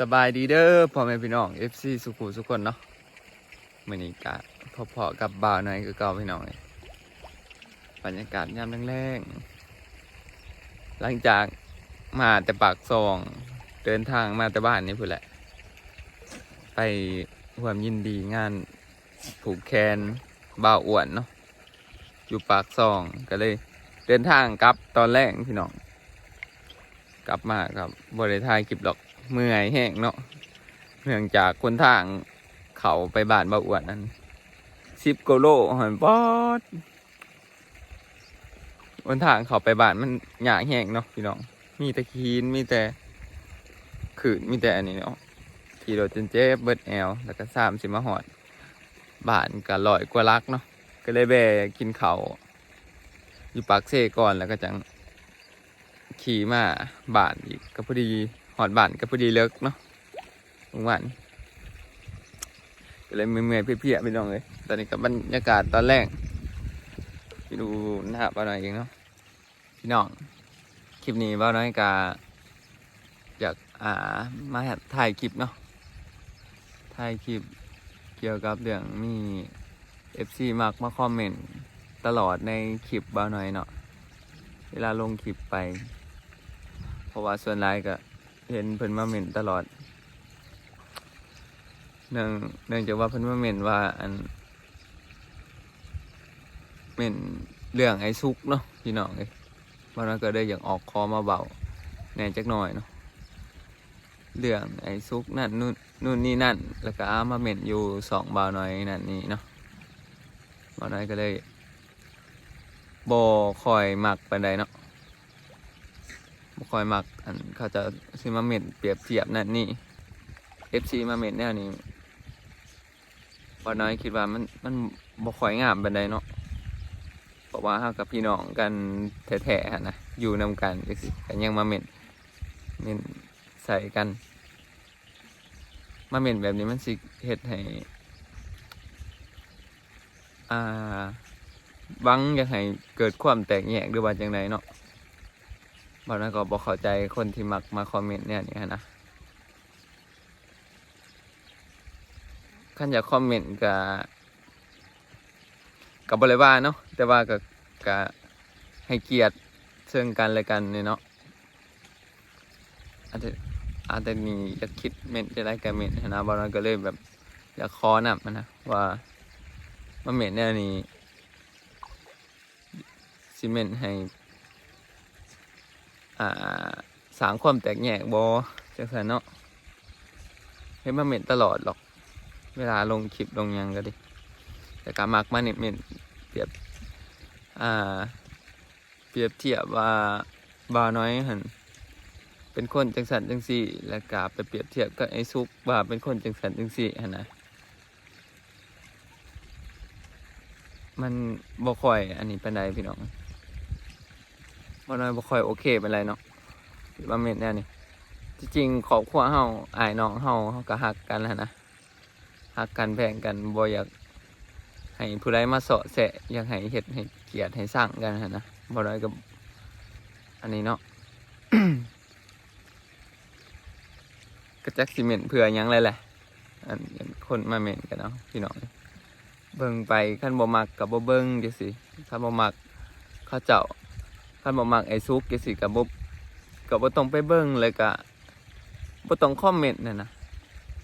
สบายดีเด้อพ่อแม่พี่น้อง FC สุขุสุกคนเนาะมื้อนี้กะพอๆกับบ่าวหน่อยคือเก่าพี่น้องเลยบรรยากาศยามแรงๆหลังจากมาแต่ปากซองเดินทางมาแต่บ้านนี่พุ่นแหละ ไปร่วมยินดีงานผูกแคนบ่าวอ้วนเนาะอยู่ปากซองก็เลย เดินทางกลับตอนแรกพี่น้อง กลับมาครับบริทายคลิปหรอก เมื่อยแห้งเนาะเนื่องจากคนทางเขาไปบ้านบ่าอวนนั้นสิบกิโลหันปอดคนทางเขาไปบ้านมันหยาแห้งเนาะพี่น้อง มีแต่คีนมีแต่ขืนมีแต่อันนี้เนาะขี่รถจนเจ็บเบิดแอลแล้วก็สามสิมาหอดบ้านก็ลอยกว่าลักเนาะก็เลยแบกินเขาอยู่ปากเซก่อนแล้วก็จังขี่มาบ้านอีกก็พอดี หอดบ้านก็พอดีเลิกเนาะทุกวันก็เลยเมื่อยๆเพียๆไปน้องเลยตอนนี้กับบรรยากาศตอนแรกไปดูหน้าบ้านหน่อยเองเนาะพี่น้องคลิปนี้บ้านน้อยกาอยากอ่ามาถ่ายคลิปเนาะถ่ายคลิปเกี่ยวกับเรื่องมี FC มักมาคอมเมนต์ตลอดในคลิปบ้านน้อยเนาะเวลาลงคลิปไป เพราะว่าส่วนหลายก็ เห็นเพิ่นมาเม่นตลอด เนื่องเนื่องจากว่าเพิ่นมาเม่นว่าอันเม่นเรื่องไอ้ซุกเนาะพี่น้องเอ้ยวันนั้นก็ได้อย่ากออกคอมาเบาแหน่จักหน่อยเนาะเรื่องไอ้ซุกนั่นนู่นนู่นนี่นั่น แล้วก็อามาเม่นอยู่สองเบาหน่อยนั่นนี่เนาะเบาหน่อยก็เลยบคอยหมักไปานใดเนาะ บคอยมักอันเขาจะซิมาเมนเปรียบเทียบนั่นนี่ FC มาเมนแนวนี้บ่น้อยคิดว่ามันมันบ่ค่อยงามปานใดเนาะเพราะว่าเฮากับพี่น้องกันแท้ๆหั้นนะอยู่นำกันจังซี่ก็ยังมาเมนเมนใส่กัน มาเมนแบบนี้มันสิเฮ็ดให้อ่าหวังอยากให้เกิดความแตกแยกหรือว่าจังไดเนาะ บางนั้นก็บอกเข้าใจคนที่มักมาคอมเมนต์เนี่ยนี่นะขันอยากคอมเมนต์กับกับบริวาเนาะแต่ว่ากับกับให้เกียรติซึ่งกันและกันเนี่ยเนาะอาจจะอาจจะมีอยากคิดเมนจะได้กับเม้นนะบางนั้นก็เลยแบบอยากขอนำนะว่ามาเมนเนี่ยนี้ซีเมนต์ให้ อ่าสางความแตกแยกบอจังสันเนาะให้มาเม็นตลอดหรอก เวลาลงคลิปลงยังก็ดิแต่การมักมาเนี่ยเม็นเปรียบอ่า เปรียบเทียบว่าบาน้อยหันเป็นคนจังสันจังสี่ แล้วกาไปเปรียบเทียบกับไอ้ซุกว่าเป็นคนจังสันจังสี่หันนะมันบ่ค่อยอันนี้ป็นไรพี่น้อง บ่น้อยบ่ค่อยโอเคเป็นไรเนาะว่าเม็ดแน่นี่ที่จริงครอบครัวเฮาอายน้องเฮาเฮาก็ฮักกันแหละนะฮักกันแพงกันบ่อยากให้ผู้ใดมาเสาะแสะอยากให้เฮ็ดให้เกียรติให้สร้างกันหั้นนะบ่น้อยกับอันนี้เนาะกระจักซีเมนต์เพื่อยังไรแหละอันนคนมาเมนกันเนาะพี่น้องเบิ่งไปขั้นบ่มักกับบ่เบิ่งจังซี่ขั้นบ่มักเขาเจ้า ขันบ่มักไอ้ซุกจังซี่กับบ่ก็บ่ต้องไปเบิ่งเลยก็บ่ต้องคอมเมนต์นั่นนะ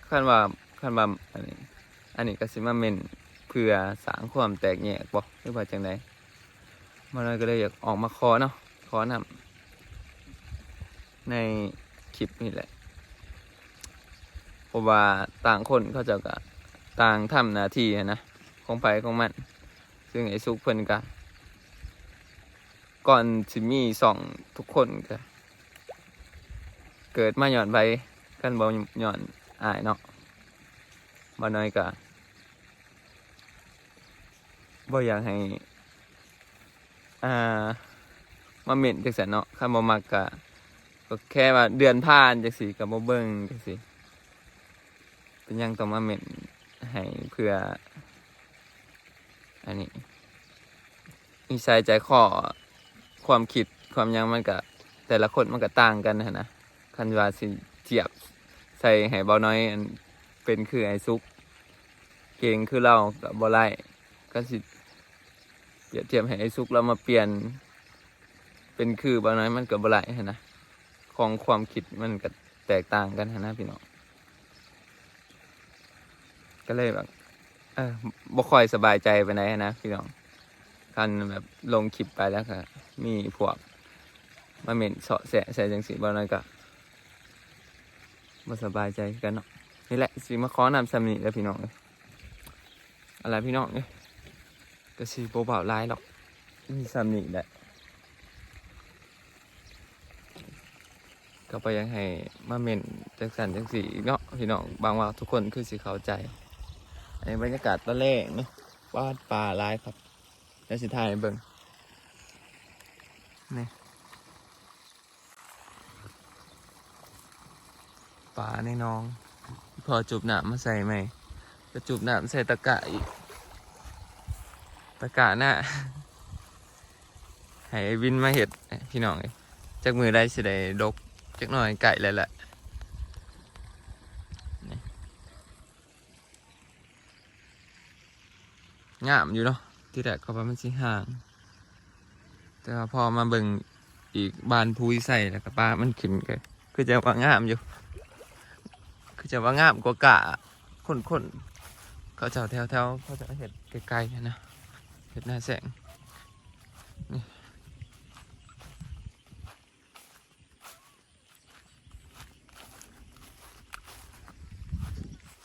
ขันว่าขันว่าอันนี้ อันนี้ก็สิมาเมนเพื่อสร้างความแตกแยกบ่หรือว่าจังไดมันก็เลยอยากออกมาขอเนาะขอนำในคลิปนี่แหละเพราะว่าต่างคนเขาเจ้าก็ต่างทำหน้าที่นะของไผของมัน ซึ่งไอ้ซุกเพิ่นก็ ก่อนสิมีสองทุกคนก็เกิดมาหย่อนไปกันบ่หย่อนอายเนาะบ่น้อยก็บ่อยากให้ อ่า มาเม่นจังซั่นเนาะคันบ่มักก็ก็แค่ว่าเดือนผ่านจังซี่ก็บ่เบิ่งจังซี่เป็นยังต้องมาเม่นให้เพื่อ อันนี้นิสัยใจคอ ความคิดความยังมันก็แต่ละคนมันก็ต่างกันนะนะคันว่าสิเทียบใส่ให้เบาน้อยอันเป็นคือไอ้ซุก เก่งคือเรากับบอไล่ก็สิเปรียบเทียบให้ไอ้ซุกเรามาเปลี่ยน เป็นคือเบาน้อยมันกับบอไล่หั้นนะของความคิดมันก็แตกต่างกันนะพี่น้องก็เลยแบบเออบ่ค่อยสบายใจไปไหนนะพี่น้อง คันแบบลงคลิปไปแล้วก็มีพวกมาเหม็นเสาะแสะใส่จังสีบ่น้อยก็บ่สบายใจกันเนาะนี่แหละสิมาขอนำสำนีแล้วพี่น้องเอ้ยอะไรพี่น้องเอ้ยก็สิบ่เบาลายหรอกมีสำนีแหละก็ไปยังให้มาเหม็นจังสันจังสีเนาะพี่น้องบางว่าทุกคนคือสิเข้าใจอันนี้บรรยากาศตอนแรกเนาะวาดป่าลายครับ แล้วสิถ่ายเบิ่งนี่ปลาในน้อง พอจุบหนามมาใส่ไหมจะจุบหนามใส่ตะกะอีก ตะกะหน้าให้วินมาเห็ดพี่น้องจากมือได้สิได้ดกจักหน่อยไก่เลยแหละนี่งามอยู่เนาะ ที่แรกเขาว่ามันสิห่าง แต่ว่าพอมาเบิ่งอีกบานพูยใส่แล้วก็ปลามันขึ้นก็คือจะว่างามอยู่ คือจะว่างามกว่ากะคนคนๆเขาจะเอาแถวแถวๆเขาจะเห็ดไกลๆนะเห็ดหน้าแสงนี่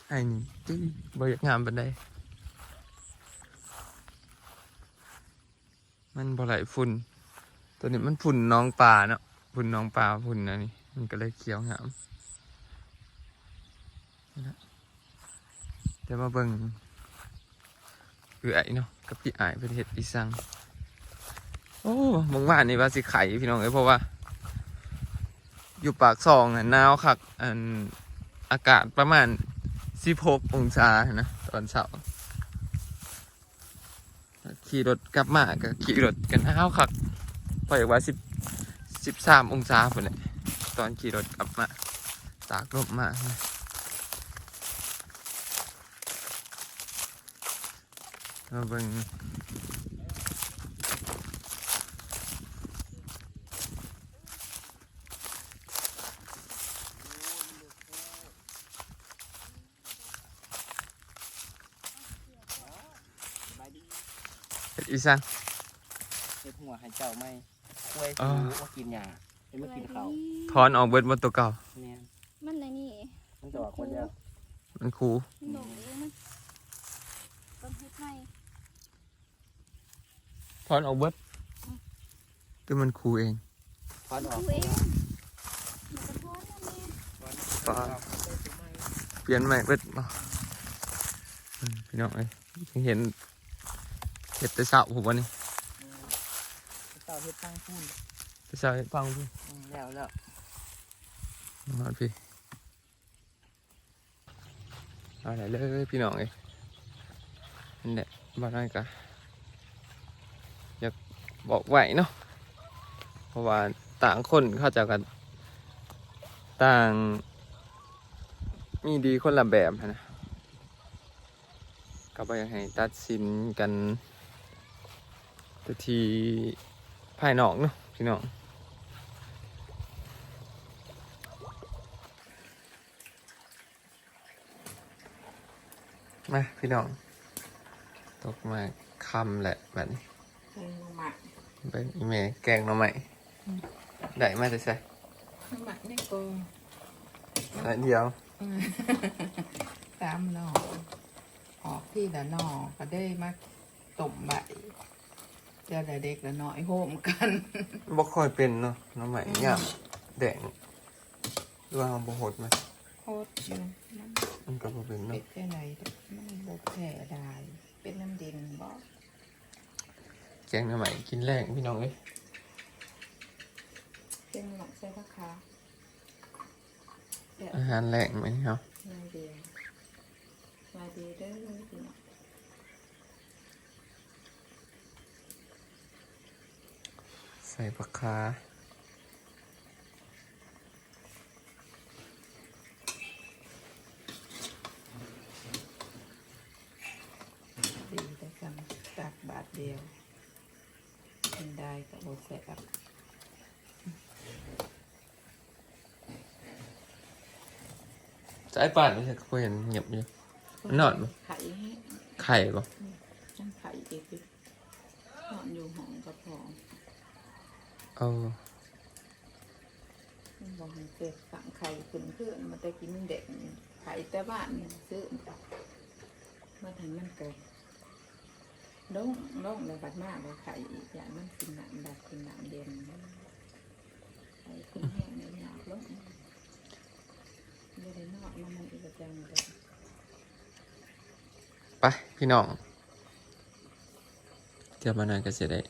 ไอ้นี่จี้บอยากงามบันได มันบ่ไหลฝุ่นตัวนี้มันฝุ่นน้องปลาเนาะฝุ่นน้องปลาฝุ่นอันนี้มันก็เลยเขียวงามเดี๋ยวมาเบิ่งเอื่อยเนาะกับพี่อายเป็นเห็ดอีสังโอ้มองว่านี่ว่าสิไข่พี่น้องเอ้ยเพราะว่า อยู่ปากซองอะหนาวคักอันอากาศประมาณ16องศานะตอนเช้า ขี่รถกลับมาก็ขี่รถกันห้าวคักเพราะว่า10 13องศาฝนเลยตอนขี่รถกลับมาตากลมมากนะมาเบิ่ง เฮ็ดอีสังเฮ็ดหัวให้เจ้าไม่กล้วยอ๋อสูมากินหญ้าให้มากินข้าวถอนออกเบิดหมดตัวเก่าแม่นมันอะไรนี่มันจะออกคนเดียวมันคูมันดอกเองมันต้นเฮ็ดไม้ถอนออกเบิดก็มันคูเองควันออกตัวเองมันกระท้อนนั่นเองปลาเปลี่ยนใหม่เบิดเนาะอืมพี่น้องเอ้ยเห็น เห็ดแต่เช้าผมวันนี้เจ้าเฮ็ดตั้งพูนแต่เช้าเห็ดฟังพี่อืมแล้วแล้วนอนพี่เอาไหนเลยพี่น้องเอ้ยนั่นแหละบ้านนั่นกะอยากบอกไหวเนาะเพราะว่าต่างคนเข้าใจกันต่างมีดีคนละแบบหั้นนะก็ไปให้ตัดสินกัน แต่ทีภายนอกเนาะพี่น้องมาพี่น้อง ตกมาคำแหละแบบนี้เออหมักเป็นอีเมลแกงหน่อใหม่ได้มาแต่ใส่หมักนี่ก็ใส่เดียวตามหนอออกที่ละหนอก็ได้มาต้มใบ เจะละเด็กละน้อยโฮมกันบ่ค่อยเป็นเนาะหน่อใหม่ยามแดงหรือว่าเราบ่หดไหมโคตรอยู่มันมันก็บ่เป็นเป็เนาะดแค่ไหนมันบกแผ่ได้ เป็นน้ำดินบ่แกงหน่อใหม่กินแรงพี่น้องเอ้ยเป็นหลักใส่ราคาอาหารแรงไหมครับลายเดียวลายเดียวได้เลยพี่น้อง ใส่ปลาคาดีแต่กำไงตักบาทเดียวเมันได้ก็โอเคแสบสายป่านไม่ใช่ก็เห็นเงียบอยู่นอนบ่ไข่ไข่บ่ เออบอกให้เกิดสั่งไข่ขึ้นเพื่อนมาแต่กินเด็กไข่แต่บ้านนี่ซื้อมาทันมันเกิดลงลงแล้วบัดมากเลยไข่อีกอย่างมันกินหนังแบบกินหนังเด่นไข่ขึ้นแห้งในหนักลงไม่ได้นอกมันมันอีกจังเลยไปพี่น้องเดี๋ยวมานานก็จะได้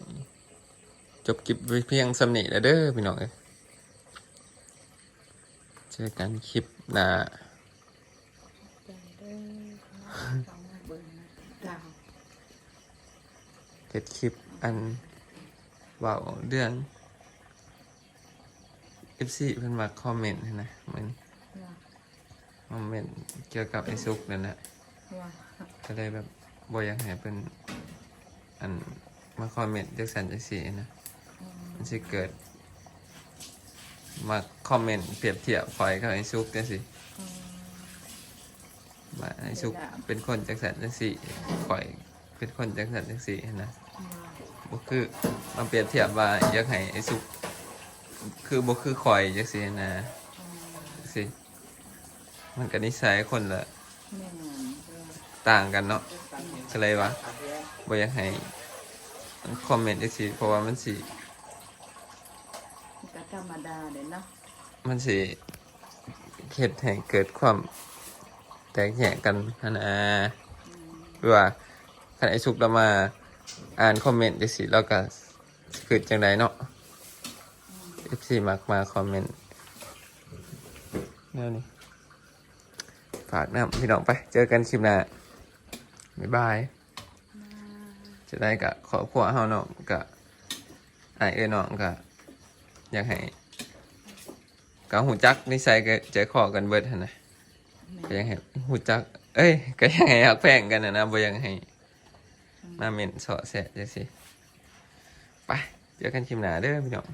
จบคลิปไว้เพียงสำนีแล้วเด้อพี่น้องเอ้ยเจอกันคลิปหน้าเก็ดคลิปอันว่าเรื่อง FC เพิ่นมาคอมเมนต์ให้นะเหมือนคอมเมนต์เกี่ยวกับไอ้ซุกนั่นแหละก็เลยแบบบ่อยากให้เป็นอันมาคอมเมนต์จักสันจักสีนะ มมันสิเกิด มาคอมเมนต์เปรียบเทียบคอยกับไอ้ซุกจังสิอืมว่าไอ้ซุกเป็นคนจักสันจักสีคอยเป็นคนจักสันจักสีนะว่าบ่คือมาเปรียบเทียบว่าอยากให้ไอ้ซุก คือบ่คือคอยจักสินะอืมสิมันก็นิสัยคนละแม่นว่าต่างกันเนาะก็เลยว่าบ่อยากให้คอมเมนต์จักสิเพราะว่ามันสิมันก็ ธรรมดาเลยเนาะมันสิเหตุให้เกิดความแตกแยกกันหั้นนะอืมหรือว่าคันไอซุกเรามาอ่านคอมเมนต์จังสิเราก็เกิดจังไดเนาะ FC มักมาคอมเมนต์แนวนี้ฝากน้ำพี่น้องไป เจอกันคลิปหน้าบ๊ายบายจะได้กะขอบครัวเฮาเนาะกะไอายเอ้ยน้องกะ อยากให้กะหูจักนิสัยก็ใจคอกันเบิดหั่นนะก็อยังให้หูจัก เอ้ยก็อยังให้ฮักแพงกันนะนะบ่อยังให้มาเม่นเสาะแสะจังซี่ไปเจอกันคลิปหน้าเด้อพี่น้อง